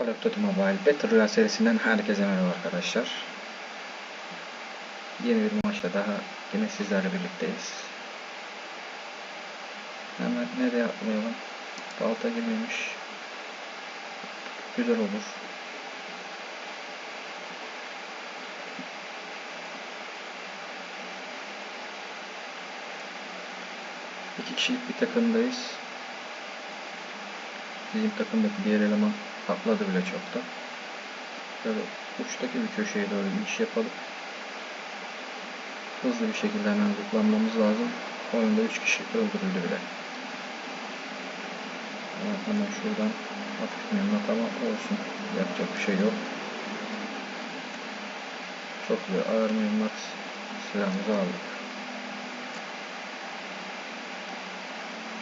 Call of Mobile Battle Royale serisinden herkese merhaba arkadaşlar. Yeni bir maçla daha yine sizlerle birlikteyiz. Hemen nereye atlayalım? Balta gibiymiş. Güzel olur. İki kişilik bir takımdayız. Bizim takımdaki diğer eleman atladı bile çoktan. Böyle uçtaki bir köşeye doğru bir iş yapalım. Hızlı bir şekilde hemen zıplanmamız lazım. Oyunda 3 kişi öldürüldü bile. Hemen, hemen şuradan hafif mühimmat ama olsun. Yapacak bir şey yok. Çok iyi ağır mühimmat silahımızı aldık.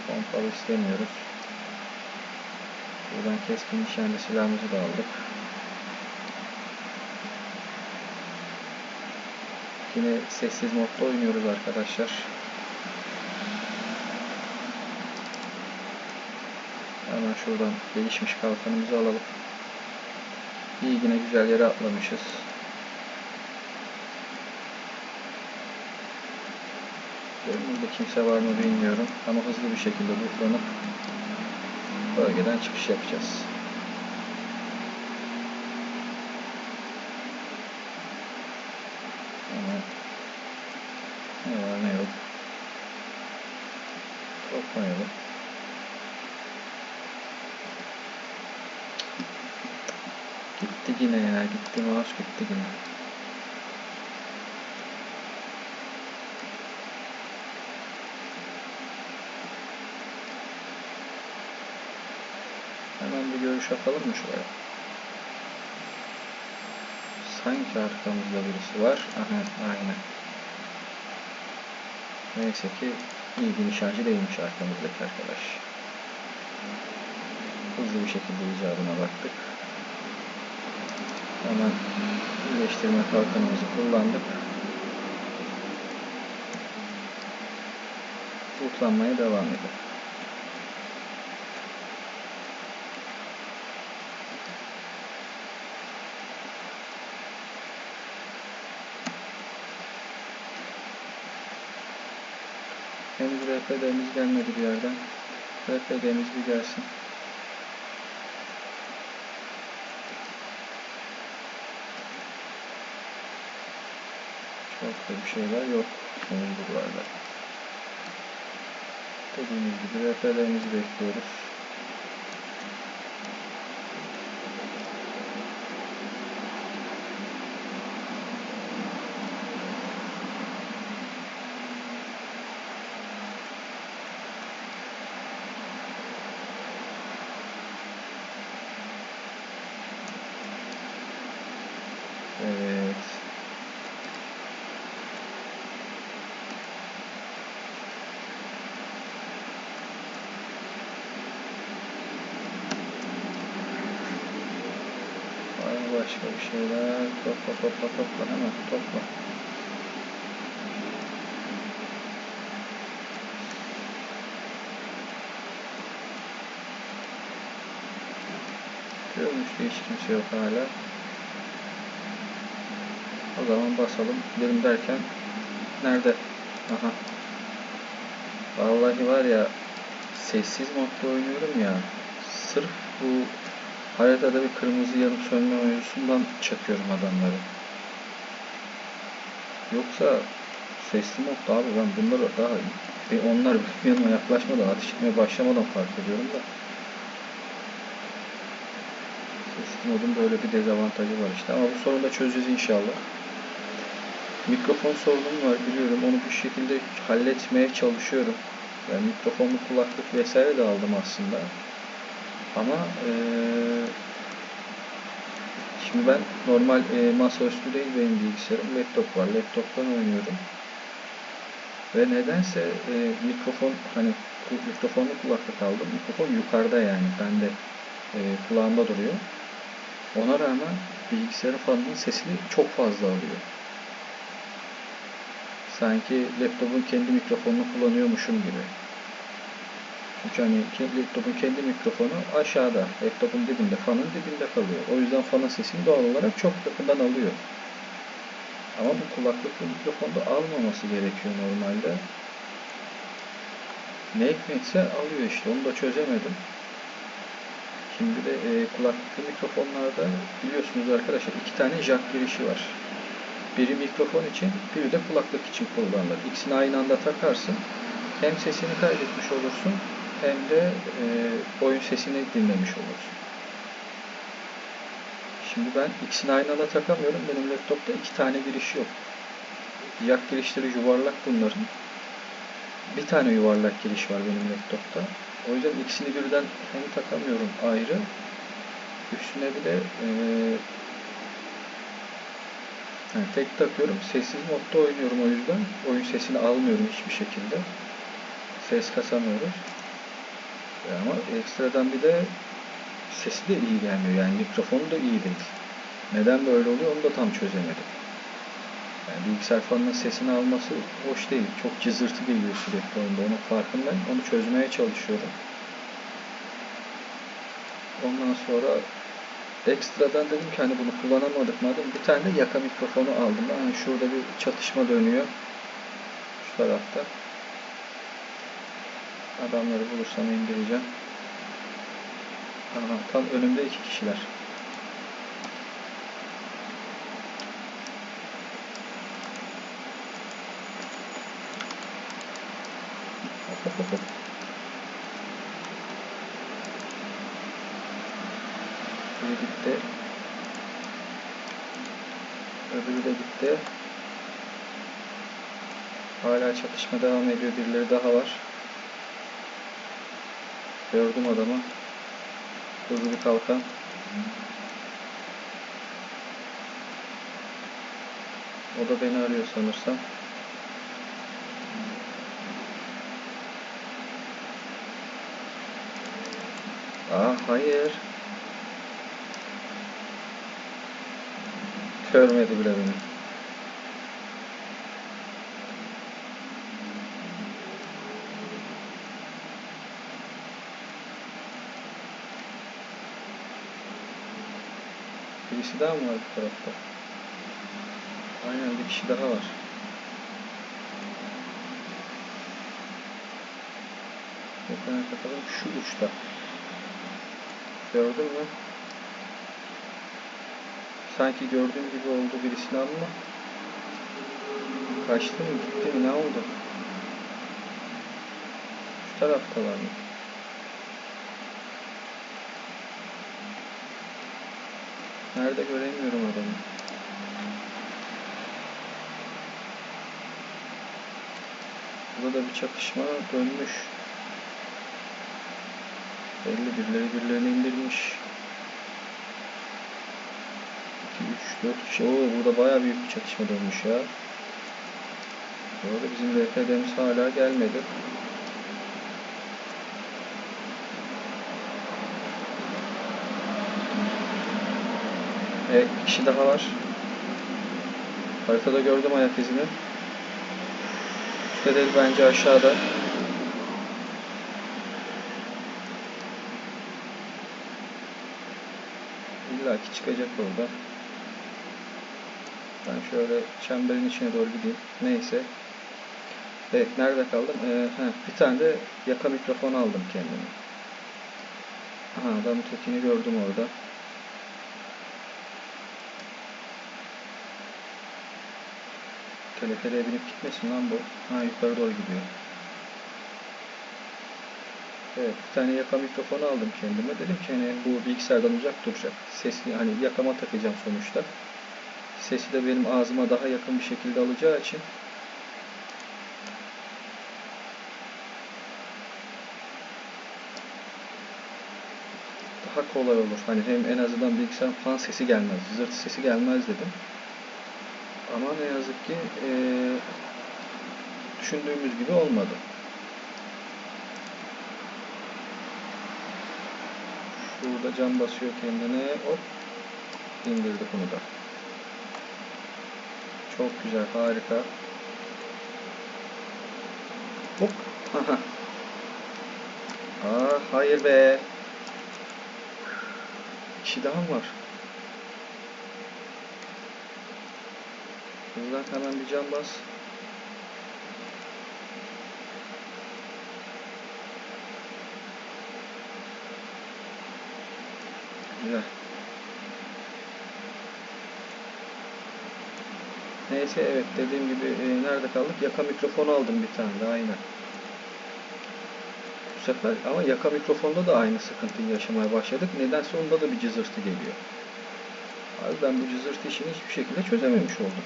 Pompalı istemiyoruz. Buradan keskin nişancı silahımızı da aldık. Yine sessiz modda oynuyoruz arkadaşlar. Hemen şuradan gelişmiş kalkanımızı alalım. İyi yine güzel yere atlamışız. Önümüzde kimse var mı bilmiyorum ama hızlı bir şekilde lootlanıp bölgeden çıkış yapacağız. Ne var ne yok toplayalım. Gitti yine ya gitti mouse gitti yine. Hemen bir görüş atalım mı şuraya? Sanki arkamızda birisi var. Aha, aynen. Neyse ki iyi bir nişancı değilmiş arkamızdaki arkadaş. Hızlı bir şekilde icabına baktık. Hemen iyileştirme kalkanımızı kullandık. Lootlanmaya devam edelim. Henüz RPD'miz gelmedi bir yerden. RPD'miz bir gelsin. Çok da bir şeyler yok henüz buralarda. Dediğimiz gibi RPD'mizi bekliyoruz. Evet. Var mı başka bir şeyler? Topla topla topla hemen topla. Görünüşte hiç kimse yok hala. O zaman basalım. Gidelim derken nerede? Aha. Vallahi var ya sessiz modda oynuyorum ya. Sırf bu haritada bir kırmızı yanıp sönme mevzusundan çakıyorum adamları. Yoksa sesli modda abi ben bunları daha bir onlar benim yanıma yaklaşmadan ateş etmeye başlamadan fark ediyorum da. Sesli modun böyle bir dezavantajı var işte ama bu sorunu da çözeceğiz inşallah. Mikrofon sorunum var biliyorum. Onu bu şekilde halletmeye çalışıyorum. Yani mikrofonlu kulaklık vesaire de aldım aslında. Ama eee, şimdi ben normal eee, masaüstü değil benim bilgisayarım. Laptop var. Laptoptan oynuyorum. Ve nedense eee, mikrofon hani mikrofonlu kulaklık aldım. Mikrofon yukarıda yani. Bende eee, kulağımda duruyor. Ona rağmen bilgisayarın fanının sesini çok fazla alıyor. Sanki laptopun kendi mikrofonunu kullanıyormuşum gibi. Ke- laptopun kendi mikrofonu aşağıda. Laptopun dibinde, fanın dibinde kalıyor. O yüzden fanın sesini doğal olarak çok yakından alıyor. Ama bu kulaklıklı mikrofonda almaması gerekiyor normalde. Ne hikmetse alıyor işte. Onu da çözemedim. Şimdi de e, kulaklıklı mikrofonlarda biliyorsunuz arkadaşlar iki tane jack girişi var. Biri mikrofon için, biri de kulaklık için kullanılır. İkisini aynı anda takarsın. Hem sesini kaydetmiş olursun, hem de e, oyun sesini dinlemiş olursun. Şimdi ben ikisini aynı anda takamıyorum. Benim laptopta iki tane giriş yok. Jack girişleri yuvarlak bunların. Bir tane yuvarlak giriş var benim laptopta. O yüzden ikisini birden hem takamıyorum ayrı. Üstüne bir de e, yani tek takıyorum. Sessiz modda oynuyorum o yüzden. Oyun sesini almıyorum hiçbir şekilde. Ses kasamıyoruz. Ama ekstradan bir de sesi de iyi gelmiyor. Yani mikrofonu da iyi değil. Neden böyle oluyor onu da tam çözemedim. Yani bilgisayar fanının sesini alması hoş değil. Çok cızırtı geliyor sürekli oyunda. Onun farkındayım. Onu çözmeye çalışıyorum. Ondan sonra ekstradan dedim ki hani bunu kullanamadık madem bir tane yaka mikrofonu aldım. Yani şurada bir çatışma dönüyor. Şu tarafta. Adamları bulursam indireceğim. Aha, tam önümde iki kişiler. Biri gitti. Öbürü de gitti. Hala çatışma devam ediyor. Birileri daha var. Gördüm adamı. Hızlı bir kalkan. O da beni arıyor sanırsam. Aa hayır. Görmedi bile beni. Birisi daha mı var bu tarafta? Aynen bir kişi daha var. Yakına bakalım şu uçta. Gördün mü? Sanki gördüğüm gibi oldu birisini ama kaçtı mı gitti mi ne oldu? Şu tarafta var mı? Nerede göremiyorum adamı. Burada da bir çatışma dönmüş. Belli birileri birilerini indirmiş. 2, 3, 4 kişi. Oo burada bayağı büyük bir çatışma dönmüş ya. Bu arada bizim RPD'miz hala gelmedi. Evet bir kişi daha var. Haritada gördüm ayak izini. Üstte bence aşağıda. İlla ki çıkacak orada. Ben şöyle çemberin içine doğru gideyim. Neyse. Evet nerede kaldım? Ee, heh, bir tane de yaka mikrofon aldım kendime. Aha adamın tekini gördüm orada. Telefereye binip gitmesin lan bu. Ha yukarı doğru gidiyor. Evet, bir tane yaka mikrofonu aldım kendime. Dedim ki hani bu bilgisayardan uzak duracak. Sesi hani yakama takacağım sonuçta. Sesi de benim ağzıma daha yakın bir şekilde alacağı için daha kolay olur. Hani hem en azından bilgisayarın fan sesi gelmez, zırt sesi gelmez dedim. Ama ne yazık ki eee, düşündüğümüz gibi olmadı. Şurada cam basıyor kendine. Hop. indirdik bunu da. Çok güzel, harika. Hop. Haha. Hayır be. Kişi daha var? Hızlan hemen bir can bas. Güzel. Neyse evet dediğim gibi e, nerede kaldık? Yaka mikrofonu aldım bir tane de aynen. Bu sefer ama yaka mikrofonda da aynı sıkıntıyı yaşamaya başladık. Nedense onda da bir cızırtı geliyor. Abi ben bu cızırtı işini hiçbir şekilde çözememiş oldum.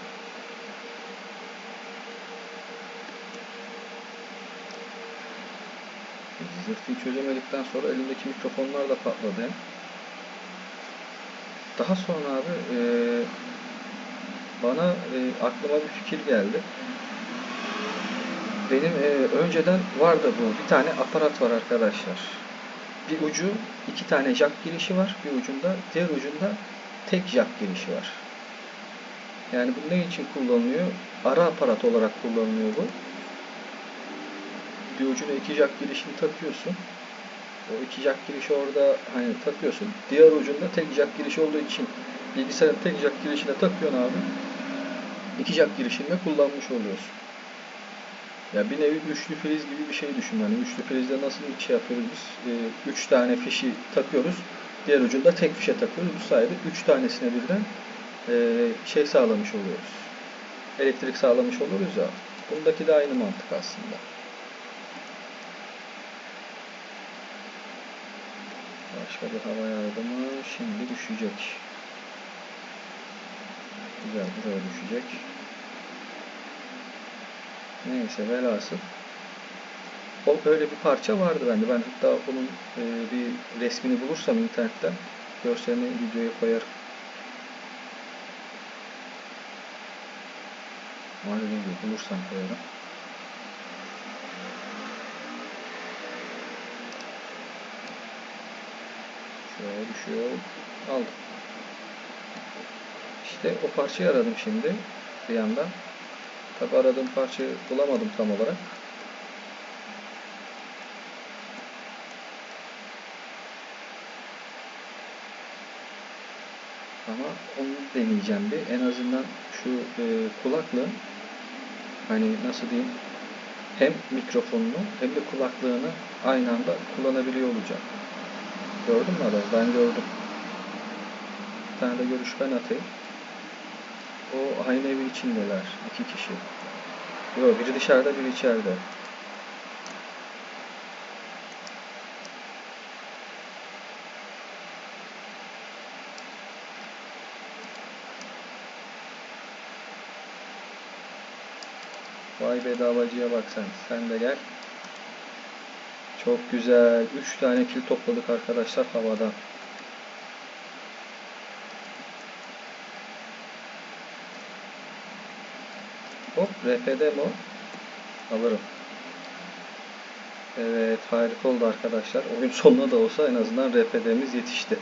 Cızırtıyı çözemedikten sonra elimdeki mikrofonlar da patladı. Daha sonra abi e, bana e, aklıma bir fikir geldi. Benim e, önceden vardı bu. Bir tane aparat var arkadaşlar. Bir ucu iki tane jack girişi var. Bir ucunda, diğer ucunda tek jack girişi var. Yani bu ne için kullanılıyor? Ara aparat olarak kullanılıyor bu. Bir ucuna iki jack girişini takıyorsun. O iki jack girişi orada hani takıyorsun. Diğer ucunda tek jack girişi olduğu için bilgisayarın tek jack girişine takıyorsun abi. İki jack girişini de kullanmış oluyorsun. Ya bir nevi üçlü priz gibi bir şey düşün. Yani üçlü prizde nasıl bir şey yapıyoruz biz? Ee, üç tane fişi takıyoruz. Diğer ucunda tek fişe takıyoruz. Bu sayede üç tanesine birden e, şey sağlamış oluyoruz. Elektrik sağlamış oluruz ya. Bundaki de aynı mantık aslında. Başka bir hava yardımı şimdi düşecek. Güzel buraya düşecek. Neyse velhasıl. O öyle bir parça vardı bende. Ben hatta bunun e, bir resmini bulursam internetten görselini videoya koyarım. Gibi bulursam koyarım. Şuraya düşüyor. Aldım. İşte o parçayı aradım şimdi bir yandan. Tabi aradığım parçayı bulamadım tam olarak. Ama onu deneyeceğim bir. En azından şu e, kulaklığın hani nasıl diyeyim hem mikrofonunu hem de kulaklığını aynı anda kullanabiliyor olacağım. Gördün mü adamı? Ben gördüm. Bir tane de görüş ben atayım. O aynı evin içindeler. iki kişi. Yok biri dışarıda biri içeride. Vay bedavacıya bak sen. Sen de gel. Çok güzel. 3 tane kil topladık arkadaşlar havadan. Hop RPD mi? Alırım. Evet harika oldu arkadaşlar. Oyun sonuna da olsa en azından RPD'miz yetişti.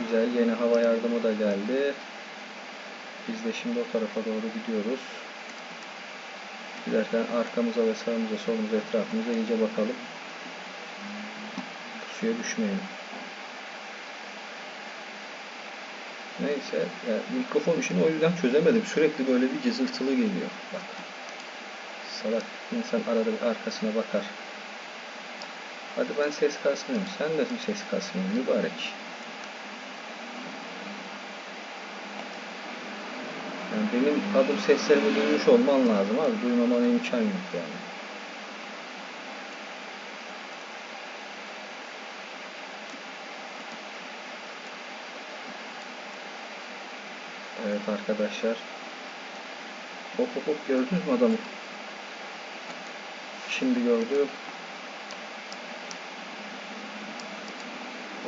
Güzel yeni hava yardımı da geldi. Biz de şimdi o tarafa doğru gidiyoruz. Giderken arkamıza ve sağımıza solumuza etrafımıza iyice bakalım. Suya düşmeyelim. Neyse, yani mikrofon işini o yüzden çözemedim. Sürekli böyle bir cızırtılı geliyor. Bak. Salak insan arada bir arkasına bakar. Hadi ben ses kasmıyorum. Sen de ses kasmıyorsun mübarek? Yani benim adım seslerimi duymuş olman lazım abi. Duymamana imkan yok yani. Evet arkadaşlar. Hop hop hop gördünüz mü adamı? Şimdi gördüm.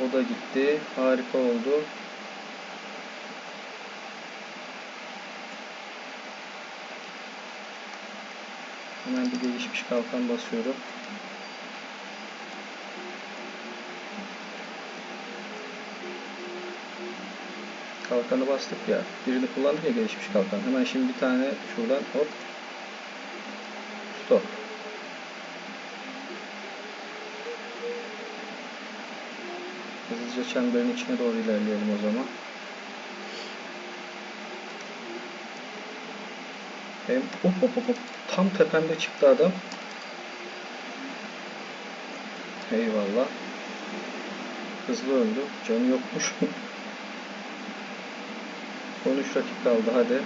O da gitti. Harika oldu. Bir gelişmiş kalkan basıyorum. Kalkanı bastık ya. Birini kullandık ya gelişmiş kalkan. Hemen şimdi bir tane şuradan hop Stop. Hızlıca çemberin içine doğru ilerleyelim o zaman. Hem hop hop hop hop. Tam tepemde çıktı adam. Eyvallah. Hızlı öldü. Canı yokmuş. 13 rakip kaldı hadi.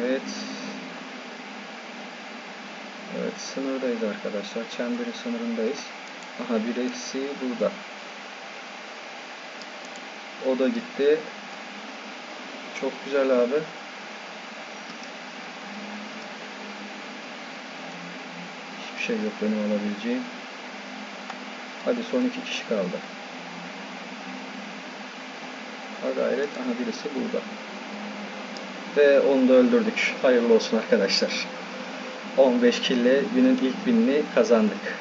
Evet. Evet sınırdayız arkadaşlar. Çemberin sınırındayız. Aha birisi burada. O da gitti. Çok güzel abi. Şey yok benim alabileceğim. Hadi son iki kişi kaldı. Ha gayret. Aha birisi burada. Ve onu da öldürdük. Hayırlı olsun arkadaşlar. 15 kille günün ilk binini kazandık.